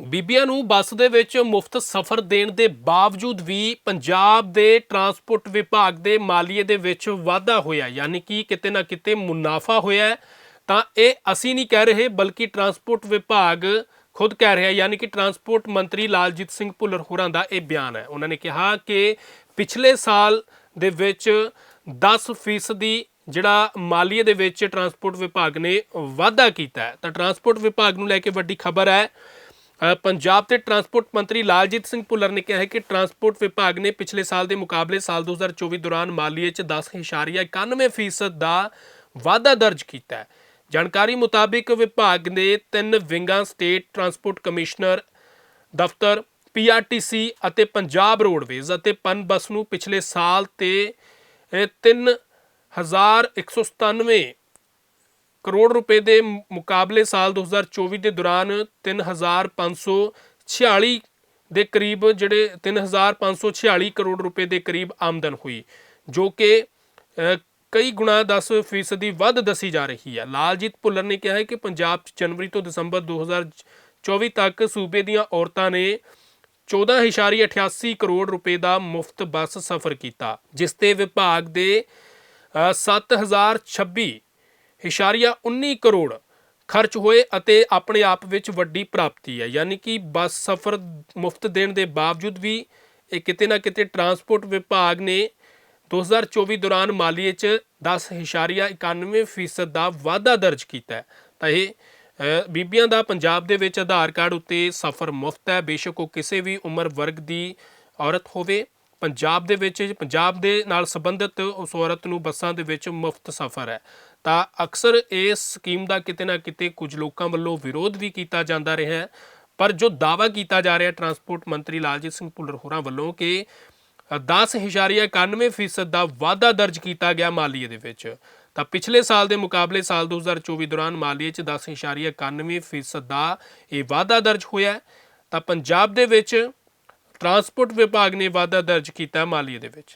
ਬੀਬੀਆਂ ਨੂੰ ਬੱਸ ਦੇ ਵਿੱਚ ਮੁਫਤ ਸਫ਼ਰ ਦੇਣ ਦੇ ਬਾਵਜੂਦ ਵੀ ਪੰਜਾਬ ਦੇ ਟਰਾਂਸਪੋਰਟ ਵਿਭਾਗ ਦੇ ਮਾਲੀਏ ਦੇ ਵਿੱਚ ਵਾਧਾ ਹੋਇਆ, ਯਾਨੀ ਕਿ ਕਿਤੇ ਨਾ ਕਿਤੇ ਮੁਨਾਫਾ ਹੋਇਆ ਤਾਂ ਇਹ ਅਸੀਂ ਨਹੀਂ ਕਹਿ ਰਹੇ, ਬਲਕਿ ਟਰਾਂਸਪੋਰਟ ਵਿਭਾਗ ਖੁਦ ਕਹਿ ਰਿਹਾ, ਯਾਨੀ ਕਿ ਟਰਾਂਸਪੋਰਟ ਮੰਤਰੀ ਲਾਲਜੀਤ ਸਿੰਘ ਭੁੱਲਰ ਹੋਰਾਂ ਦਾ ਇਹ ਬਿਆਨ ਹੈ। ਉਹਨਾਂ ਨੇ ਕਿਹਾ ਕਿ ਪਿਛਲੇ ਸਾਲ ਦੇ ਵਿੱਚ 10% ਦੀ ਜਿਹੜਾ ਮਾਲੀਏ ਦੇ ਵਿੱਚ ਟਰਾਂਸਪੋਰਟ ਵਿਭਾਗ ਨੇ ਵਾਧਾ ਕੀਤਾ ਤਾਂ ਟਰਾਂਸਪੋਰਟ ਵਿਭਾਗ ਨੂੰ ਲੈ ਕੇ ਵੱਡੀ ਖਬਰ ਹੈ ਪੰਜਾਬ ਦੇ ਟਰਾਂਸਪੋਰਟ ਮੰਤਰੀ ਲਾਲਜੀਤ ਸਿੰਘ ਭੁੱਲਰ ਨੇ ਕਿਹਾ ਹੈ ਕਿ ਟਰਾਂਸਪੋਰਟ ਵਿਭਾਗ ਨੇ ਪਿਛਲੇ ਸਾਲ ਦੇ ਮੁਕਾਬਲੇ ਸਾਲ 2024 ਦੌਰਾਨ ਮਾਲੀਏ 'ਚ 10.91% ਦਾ ਵਾਧਾ ਦਰਜ ਕੀਤਾ ਹੈ। ਜਾਣਕਾਰੀ ਮੁਤਾਬਿਕ ਵਿਭਾਗ ਨੇ ਤਿੰਨ ਵਿੰਗਾਂ ਸਟੇਟ ਟਰਾਂਸਪੋਰਟ ਕਮਿਸ਼ਨਰ, ਦਫ਼ਤਰ ਪੀਆਰਟੀਸੀ ਅਤੇ ਪੰਜਾਬ ਰੋਡਵੇਜ਼ ਅਤੇ ਪਨ ਬੱਸ ਨੂੰ ਪਿਛਲੇ ਸਾਲ ਤੇ ਇਹ 3197 ਕਰੋੜ ਰੁਪਏ ਦੇ ਮੁਕਾਬਲੇ ਸਾਲ 2024 ਦੇ ਦੌਰਾਨ 3546 ਦੇ ਕਰੀਬ ਜਿਹੜੇ 3546 ਕਰੋੜ ਰੁਪਏ ਦੇ ਕਰੀਬ ਆਮਦਨ ਹੋਈ ਜੋ ਕਿ ਕਈ ਗੁਣਾ 10% ਵੱਧ ਦੱਸੀ ਜਾ ਰਹੀ ਹੈ। ਲਾਲਜੀਤ ਭੁੱਲਰ ਨੇ ਕਿਹਾ ਹੈ ਕਿ ਪੰਜਾਬ 'ਚ ਜਨਵਰੀ ਤੋਂ ਦਸੰਬਰ 2024 ਤੱਕ ਸੂਬੇ ਦੀਆਂ ਔਰਤਾਂ ਨੇ 14.88 ਕਰੋੜ ਰੁਪਏ ਦਾ ਮੁਫਤ ਬੱਸ ਸਫ਼ਰ ਕੀਤਾ ਜਿਸ ਤੇ ਵਿਭਾਗ ਦੇ ਅ, 7026 ਇਸ਼ਾਰੀਆ 19 ਕਰੋੜ ਖਰਚ ਹੋਏ ਅਤੇ ਆਪਣੇ ਆਪ ਵਿੱਚ ਵੱਡੀ ਪ੍ਰਾਪਤੀ ਹੈ। ਯਾਨੀ ਕਿ ਬੱਸ ਸਫ਼ਰ ਮੁਫਤ ਦੇਣ ਦੇ ਬਾਵਜੂਦ ਵੀ ਇਹ ਕਿਤੇ ਨਾ ਕਿਤੇ ਟਰਾਂਸਪੋਰਟ ਵਿਭਾਗ ਨੇ 2024 ਦੌਰਾਨ ਮਾਲੀਏ 'ਚ 10.91% ਦਾ ਵਾਧਾ ਦਰਜ ਕੀਤਾ ਹੈ। ਤਾਂ ਇਹ ਬੀਬੀਆਂ ਦਾ ਪੰਜਾਬ ਦੇ ਵਿੱਚ ਆਧਾਰ ਕਾਰਡ ਉੱਤੇ ਸਫ਼ਰ ਮੁਫਤ ਹੈ। ਬੇਸ਼ੱਕ ਉਹ ਕਿਸੇ ਵੀ ਉਮਰ ਵਰਗ ਦੀ ਔਰਤ ਹੋਵੇ। ਪੰਜਾਬ ਦੇ ਵਿੱਚ, ਪੰਜਾਬ ਦੇ ਨਾਲ ਸੰਬੰਧਿਤ ਉਸ ਔਰਤ ਨੂੰ ਬੱਸਾਂ ਦੇ ਵਿੱਚ ਮੁਫਤ ਸਫ਼ਰ ਹੈ। ਤਾਂ ਅਕਸਰ ਇਸ ਸਕੀਮ ਦਾ ਕਿਤੇ ਨਾ ਕਿਤੇ ਕੁਝ ਲੋਕਾਂ ਵੱਲੋਂ ਵਿਰੋਧ ਵੀ ਕੀਤਾ ਜਾਂਦਾ ਰਿਹਾ ਹੈ। ਪਰ ਜੋ ਦਾਵਾ ਕੀਤਾ ਜਾ ਰਿਹਾ ਟਰਾਂਸਪੋਰਟ ਮੰਤਰੀ ਲਾਲਜੀਤ ਸਿੰਘ ਭੁੱਲਰ ਹੋਰਾਂ ਵੱਲੋਂ ਕਿ 10.91% ਦਾ ਵਾਧਾ ਦਰਜ ਕੀਤਾ ਗਿਆ ਮਾਲੀਏ ਦੇ ਵਿੱਚ। ਤਾਂ ਪਿਛਲੇ ਸਾਲ ਦੇ ਮੁਕਾਬਲੇ ਸਾਲ 2024 ਦੌਰਾਨ ਮਾਲੀਏ 'ਚ 10.91% ਦਾ ਇਹ ਵਾਧਾ ਦਰਜ ਹੋਇਆ ਤਾਂ ਪੰਜਾਬ ਦੇ ਵਿੱਚ ਟਰਾਂਸਪੋਰਟ ਵਿਭਾਗ ਨੇ ਵਾਧਾ ਦਰਜ ਕੀਤਾ ਮਾਲੀਏ ਦੇ ਵਿੱਚ।